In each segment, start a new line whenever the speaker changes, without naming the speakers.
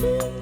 是。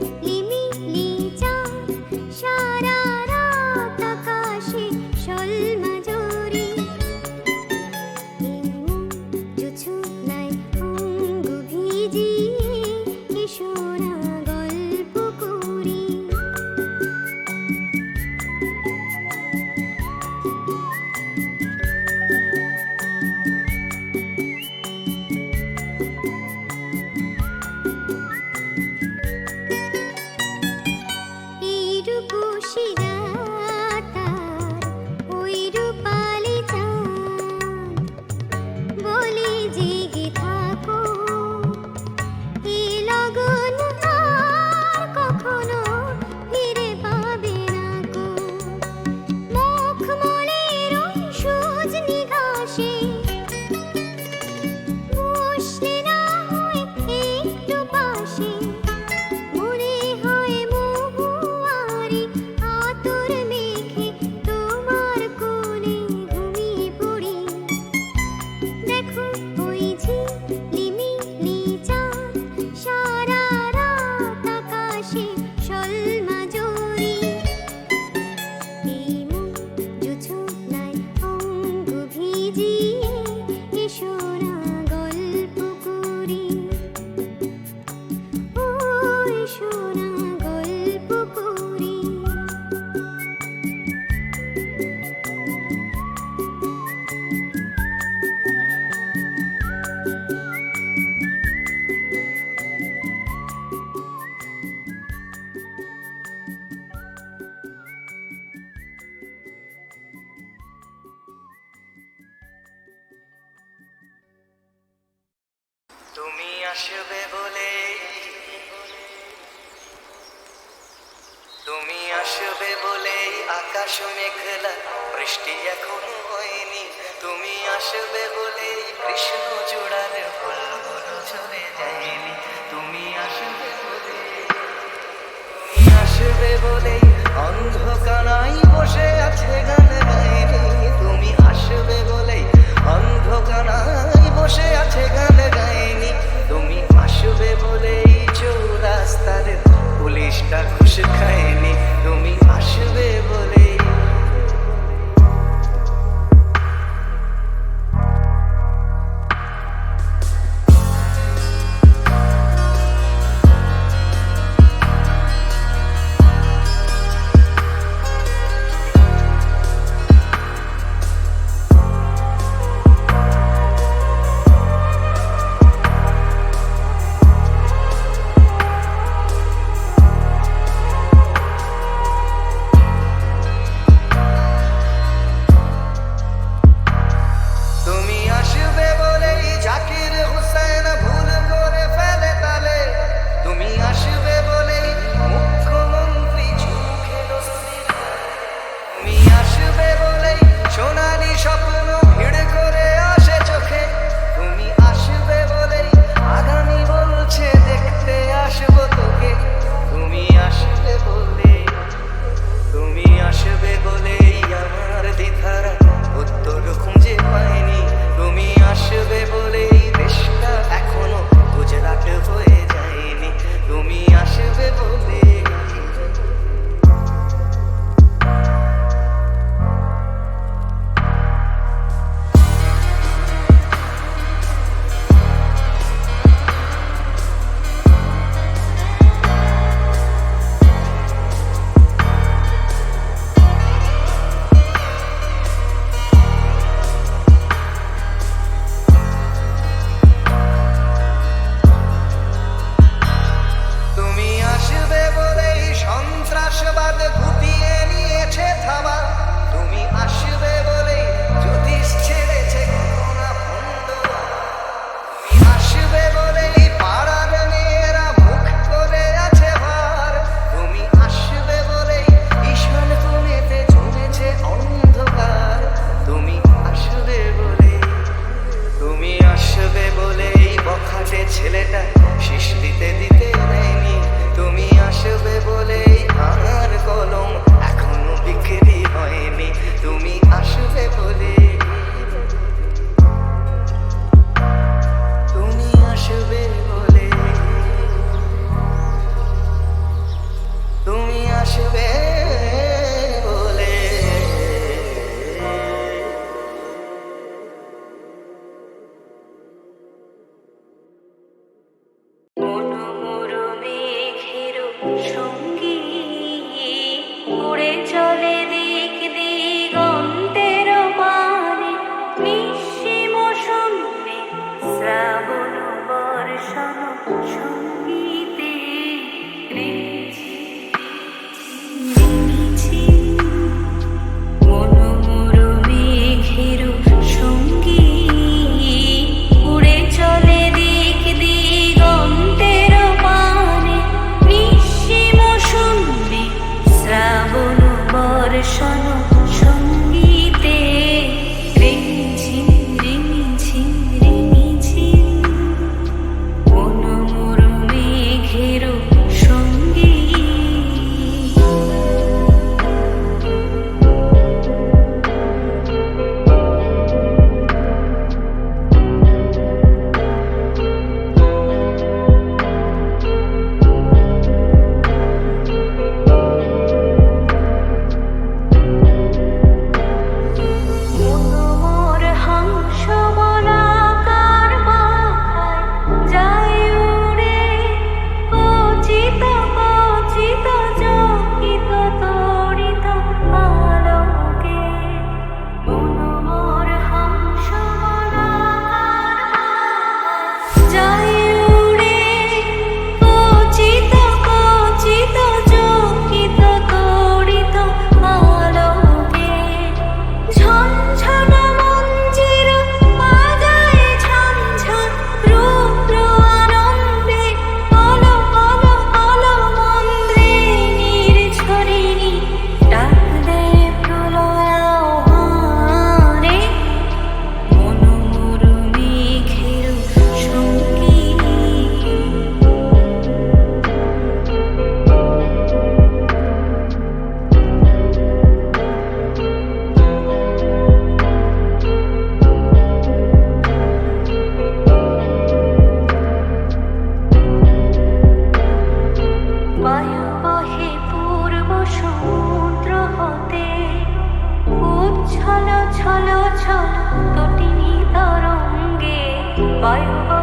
my heart.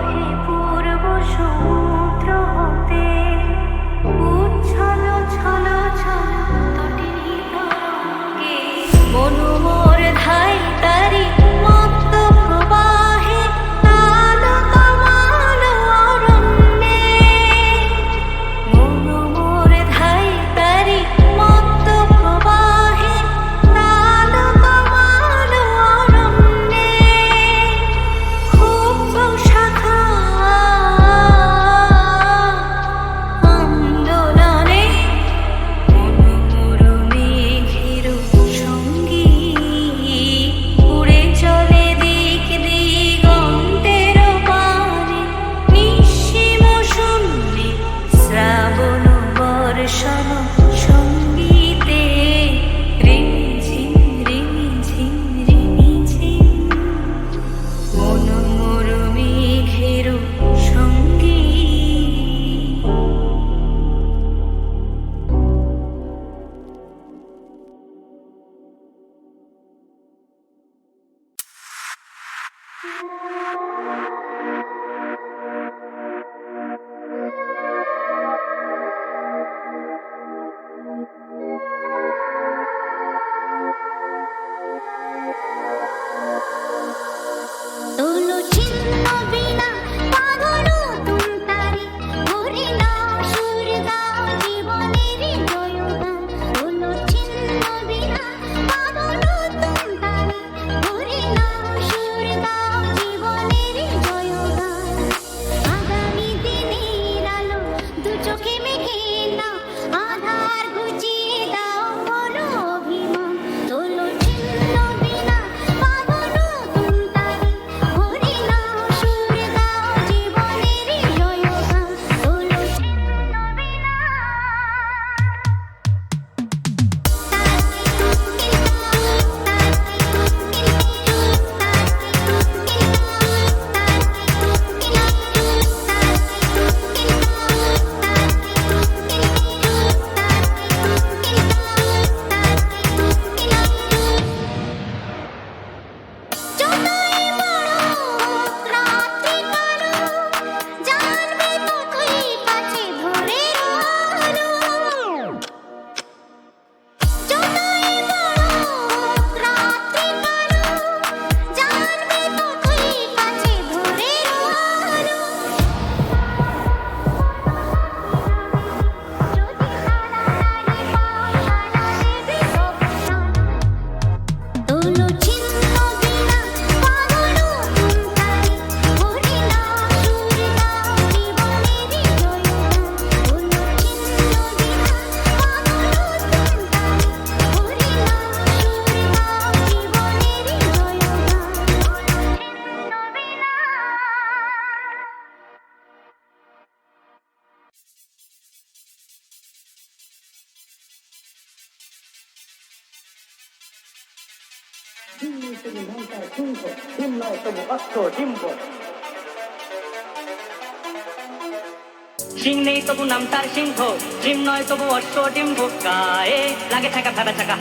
নেই তবু নাম তার সিংহ ডিম নয় তবু অশ্ব ডিম্ব। গায়ে লাগে থাকা ভেবে থাকা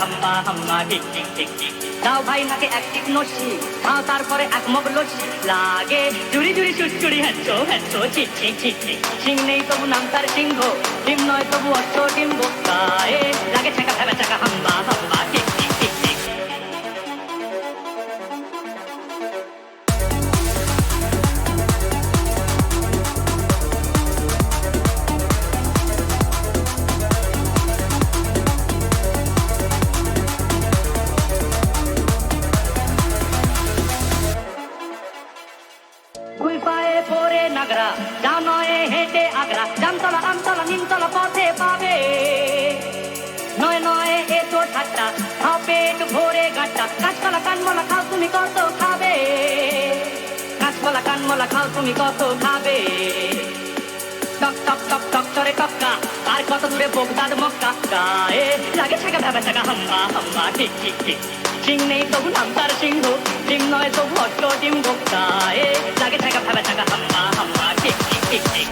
টিক টিক টিক দাও ভাই নাকে এক টিক নসি খাও তারপরে এক মগ লসি লাগে জুড়ি জুড়ি সুচুড়ি হ্যাঁচো হ্যাঁচো চিক চিক চিক চিক সিং নেই তবু নাম তার সিংহ ডিম নয় তবু অশ্ব ডিম্ব। গায়ে লাগে থাকা ভেবে থাকা হাম্বা হাম্বা টিক দুই পায়ে পরে নাগরা যা নয় হেঁটে আগ্রা জামতলা আমতলা, নিমতলা পথে পাবে। নয় নয় এ তো ঠাট্টা খাও পেট ভরে গাট্টা, কাঁচকলা, কানমলা খাও তুমি কত খাবে? কাঁচকলা, কানমলা খাও তুমি কত খাবে? টক টক টক টক করে টক্কা আর কত দূরে বোগদাদ মক্কা। গায়ে লাগে ছাকা ভাবে ছাকা হাম্বা হাম্বা ঠিক ঠিক ঠিক। সিং নেই তবু নাম তার সিংহ। ডিম নয় তবু অষ্ট ডিম গায়ে লাগে থাকা ভাবে থাকা হাম্মা হাম্মা ঠিক ঠিক ঠিক ঠিক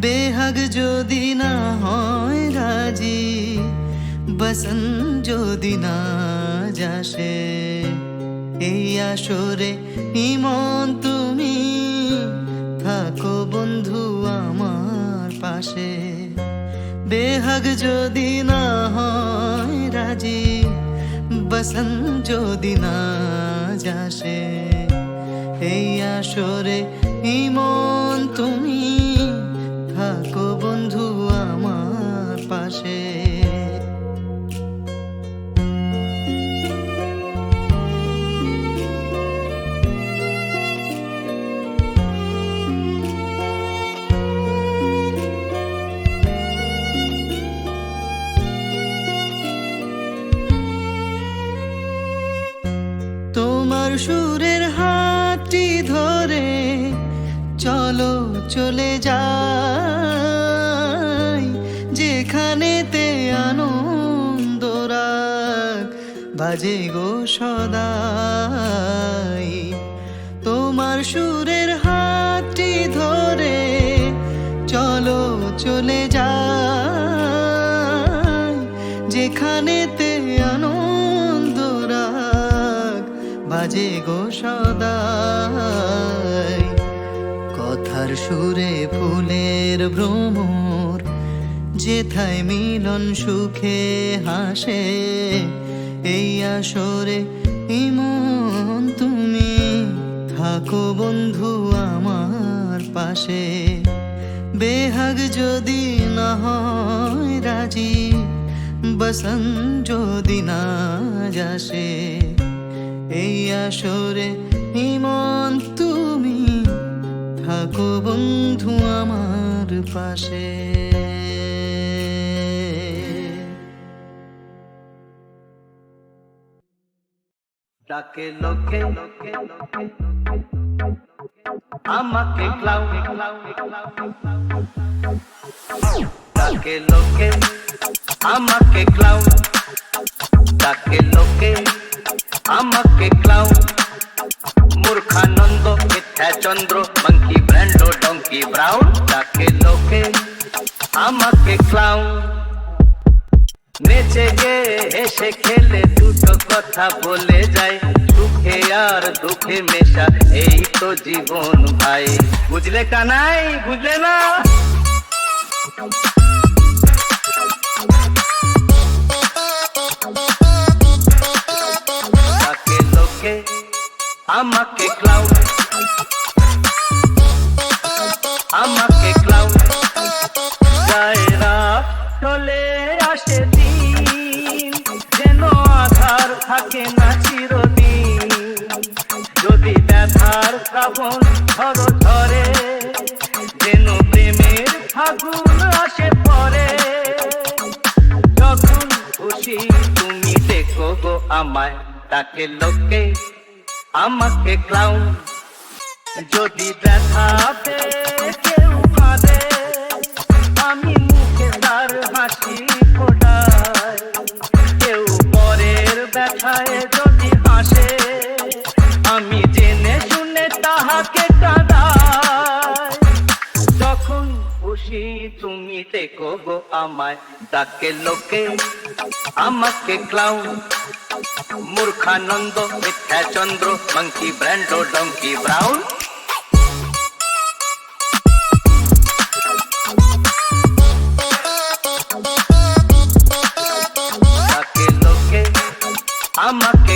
বেহাগ যদি না হয় রাজি বসন যদি না যাসে। এই আসরে ইমন তুমি, থাকো বন্ধু আমার পাশে। বেহাগ যদি না হয় রাজি বসন যদি না যাসে। এই আসরে ইমন তুমি তোমার সুরের হাতটি ধরে চলো, চলে যাই। যেখানেতে আনন্দ বাজে গো সদাই। তোমার সুরের হাতটি ধরে চলো, চলে যাই। যেখানেতে গো সদাই। কথার সুরে ফুলের ভ্রমর, যেথায় মিলন সুখে হাসে, এই আসরে ইমন তুমি। থাকো বন্ধু আমার পাশে, বেহাগ যদি না হয় রাজি বসন যদি না যাসে। এই আসরে ইমন তুমি থাকো বন্ধু আমার পাশে। ডাকে লোকে, আমাকে ক্লাউ ডাকে লোকে, আমাকে ক্লাউ ডাকে লোকে আমাকে ক্লাউ মূর্খানন্দ, মিথ্যা চন্দ্র মঙ্কি ব্র্যান্ডো ডঙ্কি ব্রাউন ডাকে লোকে আমাকে ক্লাউ নেচে গে হেসে খেলে দুটো কথা বলে যায়। সুখে আর দুঃখে মেশা, এই তো জীবন ভাই। বুঝলে কানাই বুঝলে না? তাকে আমাকে ক্লাউ আমাকে ক্লাউ জায়রা চলে আসে দিন, যেন আধার থাকে না চিরদিন। যদি ব্যথার শ্রাবণ ধরো ধরে যেন প্রেমের ফাগুন আসে পরে। যখন খুশি তুমি দেখো গো আমায়, তাকে লোকে আমাকে ক্লাউন যদি ব্যথা পেয়ে কেউ কাঁদে আমি মুখে তার হাসি খুশি তুমি দেখো গো আমায়। ডাকে লোকে, আমাকে ক্লাউন মূর্খানন্দ মিথ্যাচন্দ্র মাঙ্কি ব্র্যান্ডো ডঙ্কি ব্রাউন আমাকে